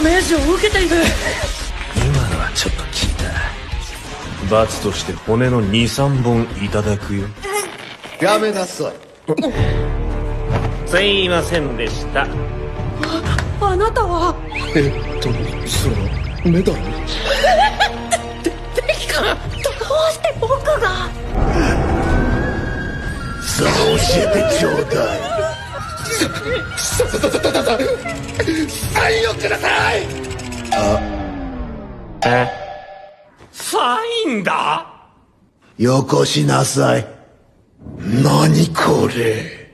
命じを受けている。今のはちょっと切った。罰として骨の23本いただくよ。やめなさい。すいませんでした。あなたは？えっとそのメダル敵かどうして僕が？さあ教えてちょうだいさささささささサインをください。えサインだよこしなさい何これ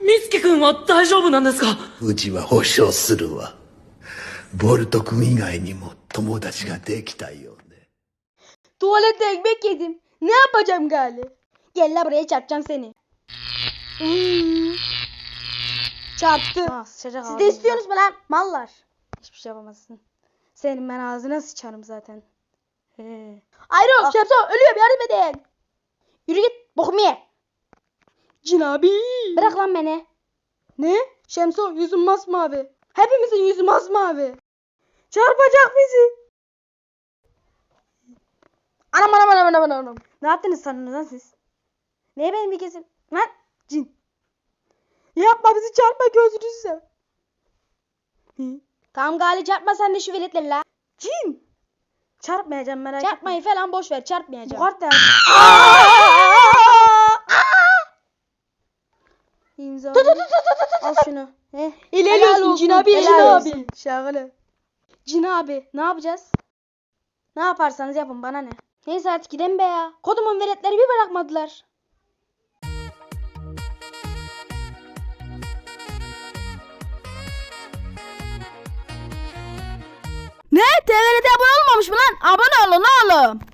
美月君は大丈夫なんですか？うちは保証するわボルト君以外にも友達ができたよね Tuvalette ekmek yedim. Ne yapacağım gali? Gel la buraya çarpacağım seni. Hmm. Çarptı. Siz de istiyorsunuz mu lan? Mallar. Hiçbir şey yapamazsın. Senin ben ağzına sıçarım zaten. He. Ayrı ol. Şemso ölüyorum yardım edin. Yürü git. Bokumu ye. Cin abi. Bırak lan beni. Ne? Şemso yüzün masmavi. Hepimizin yüzü masmavi. Çarpacak bizi. Anam anam anam anam anam. Ne yaptınız sandınız lan siz? Neye benim bir kesim? Lan cin. Yapma bizi çarpma gözünü sev. Tamam gali çarpma sen de şu veletleri la. Cin. Çarpmayacağım merak etme. Çarpmayı falan boş ver çarpmayacağım. Bu kart İmza. Tut tut tut Al şunu. He. Helal olsun Cin abi Cin abi. Şakalı. Cin abi ne yapacağız? Ne yaparsanız yapın bana ne. Neyse artık gidelim be ya. Kodumun veletleri bir bırakmadılar. Ne? TVR'de abone olmamış mı lan? Abone olun oğlum.